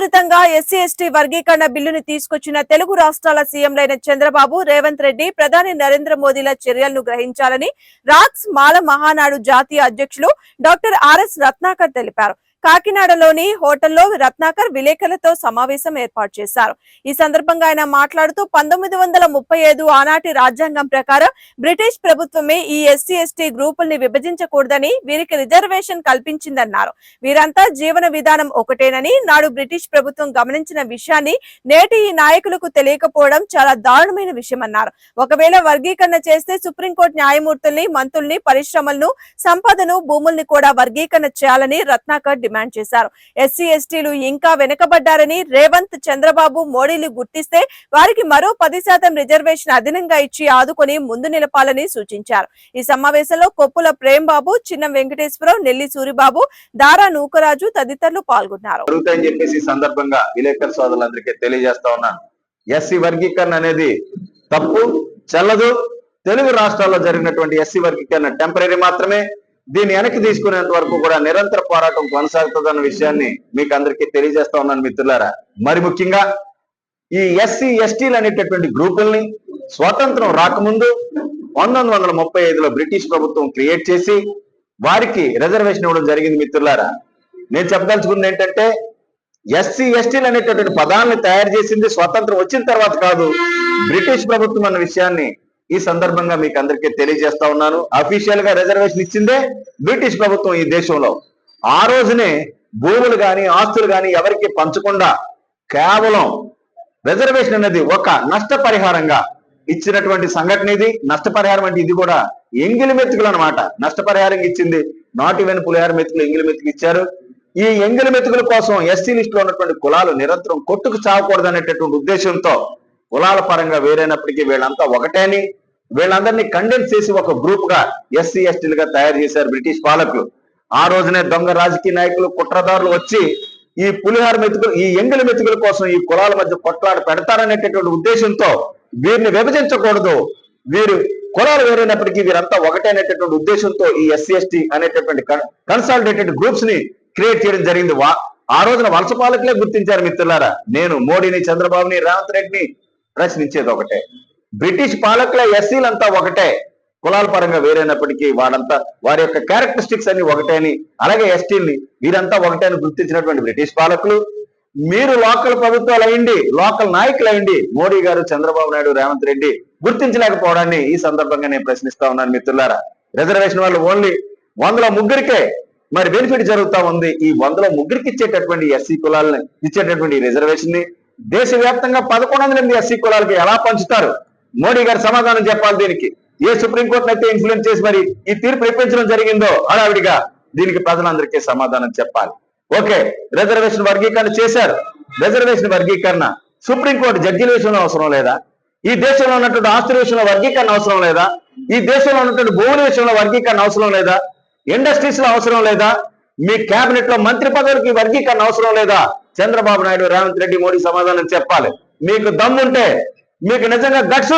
మోసపూరితంగా SC ST వర్గీకరణ బిల్లును తీసుకొచ్చిన తెలుగు రాష్ట్రాల సీఎంలైన చంద్రబాబు రేవంత్ రెడ్డి ప్రధాని నరేంద్ర మోదీల చర్యలను గ్రహించాలని రాక్స్ మాల మహానాడు జాతీయ అధ్యక్షులు డాక్టర్ ఆర్ఎస్ రత్నాకర్ తెలిపారు. కాకినాడలోని హోటల్లో రత్నాకర్ విలేకరులతో సమావేశం ఏర్పాటు చేశారు. ఈ సందర్భంగా ఆయన మాట్లాడుతూ పంతొమ్మిది వందల ముప్పై ఐదు ఆనాటి రాజ్యాంగం ప్రకారం బ్రిటిష్ ప్రభుత్వమే ఈ ఎస్సీ ఎస్టీ గ్రూపుల్ని విభజించకూడదని వీరికి రిజర్వేషన్ కల్పించిందన్నారు. వీరంతా జీవన విధానం ఒకటేనని నాడు బ్రిటిష్ ప్రభుత్వం గమనించిన విషయాన్ని నేటి ఈ నాయకులకు తెలియకపోవడం చాలా దారుణమైన విషయమన్నారు. ఒకవేళ వర్గీకరణ చేస్తే సుప్రీంకోర్టు న్యాయమూర్తుల్ని మంత్రుల్ని పరిశ్రమలను సంపదను భూముల్ని కూడా వర్గీకరణ చేయాలని రత్నాకర్ డిమాండ్ చేశారు. ఎస్సీ ఎస్టీలు ఇంకా వెనుకబడ్డారని రేవంత్ చంద్రబాబు మోడీలు గుర్తిస్తే వారికి మరో పది శాతం రిజర్వేషన్ అదనంగా ఇచ్చి ఆదుకొని ముందు నిలపాలని సూచించారు. ఈ సమావేశంలో కొప్పుల ప్రేమ్ బాబు చిన్న వెంకటేశ్వరరావు నెల్లి సూరిబాబు దారా నూకరాజు తదితరులు పాల్గొన్నారు. జరుగుతాయని చెప్పేసి సందర్భంగా విలేకరు సోదరులందరికీ తెలియజేస్తా ఉన్నాను. ఎస్సీ వర్గీకరణ అనేది తప్పు చెల్లదు. తెలుగు రాష్ట్రాల్లో జరిగినటువంటి ఎస్సీ వర్గీకరణ టెంపరీ మాత్రమే. దీన్ని వెనక్కి తీసుకునేంత వరకు కూడా నిరంతర పోరాటం కొనసాగుతుందన్న విషయాన్ని మీకు అందరికీ తెలియజేస్తా ఉన్నాను మిత్రులారా. మరి ముఖ్యంగా ఈ ఎస్సీ ఎస్టీలు అనేటటువంటి గ్రూపుల్ని స్వాతంత్రం రాకముందు పంతొమ్మిది వందల ముప్పై ఐదులో బ్రిటిష్ ప్రభుత్వం క్రియేట్ చేసి వారికి రిజర్వేషన్ ఇవ్వడం జరిగింది మిత్రులారా. నేను చెప్పదలుచుకుంది ఏంటంటే ఎస్సీ ఎస్టీలు అనేటటువంటి పదాలను తయారు చేసింది స్వాతంత్రం వచ్చిన తర్వాత కాదు బ్రిటిష్ ప్రభుత్వం అన్న విషయాన్ని ఈ సందర్భంగా మీకు అందరికీ తెలియజేస్తా ఉన్నాను. అఫీషియల్గా రిజర్వేషన్ ఇచ్చిందే బ్రిటిష్ ప్రభుత్వం ఈ దేశంలో. ఆ రోజునే భూములు గాని ఆస్తులు గాని ఎవరికి పంచకుండా కేవలం రిజర్వేషన్ అనేది ఒక నష్టపరిహారంగా ఇచ్చినటువంటి సంఘటన ఇది. నష్టపరిహారం అంటే ఇది కూడా ఎంగిలి మెతుకులు అనమాట నష్టపరిహారం ఇచ్చింది నాటి వెను పులిహార మెతుకులు ఎంగిలి మెతుకులు ఇచ్చారు. ఈ ఎంగిలి మెతుకుల కోసం ఎస్సీ లిస్ట్లో ఉన్నటువంటి కులాలు నిరంతరం కొట్టుకు చావకూడదు అనేటటువంటి ఉద్దేశంతో కులాల పరంగా వేరైనప్పటికీ వీళ్ళంతా ఒకటేని. వీళ్ళందరినీ కండెన్స్ చేసి ఒక గ్రూప్గా ఎస్సీ ఎస్టీలుగా తయారు చేశారు బ్రిటిష్ పాలకులు. ఆ రోజునే దొంగ రాజకీయ నాయకులు కుట్రదారులు వచ్చి ఈ పులిహార మెతుకులు ఈ ఎంగిలి మెతుకుల కోసం ఈ కులాల మధ్య కొట్లాడ పెడతారనేటటువంటి ఉద్దేశంతో వీరిని విభజించకూడదు. వీరు కులాలు వేరైనప్పటికీ వీరంతా ఒకటే అనేటటువంటి ఉద్దేశంతో ఈ ఎస్సీ ఎస్టీ అనేటటువంటి కన్సాలిడేటెడ్ గ్రూప్స్ని క్రియేట్ చేయడం జరిగింది. వా ఆ రోజున వలస పాలకులే గుర్తించారు మిత్రులారా. నేను మోడీని చంద్రబాబుని రేవంత్ రెడ్డిని ప్రశ్నించేది ఒకటే. బ్రిటిష్ పాలకుల ఎస్సీలంతా ఒకటే. కులాల పరంగా వేరైనప్పటికీ వాడంతా వారి యొక్క క్యారెక్టరిస్టిక్స్ అన్ని ఒకటే అని అలాగే ఎస్టీని వీరంతా ఒకటే అని గుర్తించినటువంటి బ్రిటిష్ పాలకులు. మీరు లోకల్ ప్రభుత్వాలు అయ్యండి లోకల్ నాయకులు అయ్యండి మోడీ గారు చంద్రబాబు నాయుడు రేవంత్ రెడ్డి గుర్తించలేకపోవడాన్ని ఈ సందర్భంగా నేను ప్రశ్నిస్తా ఉన్నాను మిత్రులారా. రిజర్వేషన్ వాళ్ళు ఓన్లీ వందల ముగ్గురికే మరి బెనిఫిట్ జరుగుతా ఉంది. ఈ వందల ముగ్గురికి ఇచ్చేటటువంటి ఎస్సీ కులాలని ఇచ్చేటటువంటి రిజర్వేషన్ని దేశవ్యాప్తంగా పదకొండు వందల ఎనిమిది ఎస్సీ కులాలకి ఎలా పంచుతారు? మోడీ గారు సమాధానం చెప్పాలి దీనికి. ఏ సుప్రీంకోర్టును అయితే ఇన్ఫ్లుయెన్స్ చేసి మరి ఈ తీర్పు ఇప్పించడం జరిగిందో హడావిడిగా దీనికి ప్రజలందరికీ సమాధానం చెప్పాలి. ఓకే రిజర్వేషన్ వర్గీకరణ చేశారు. రిజర్వేషన్ వర్గీకరణ సుప్రీంకోర్టు జడ్జిల విషయంలో అవసరం లేదా? ఈ దేశంలో ఉన్నటువంటి ఆస్తుల విషయంలో వర్గీకరణ అవసరం లేదా? ఈ దేశంలో ఉన్నటువంటి భూముల విషయంలో వర్గీకరణ అవసరం లేదా? ఇండస్ట్రీస్లో అవసరం లేదా? మీ కేబినెట్లో మంత్రి పదవులకి వర్గీకరణ అవసరం లేదా? చంద్రబాబు నాయుడు రేవంత్ రెడ్డి మోడీ సమాధానం చెప్పాలి. మీకు దమ్ముంటే మీకు నిజంగా గట్స్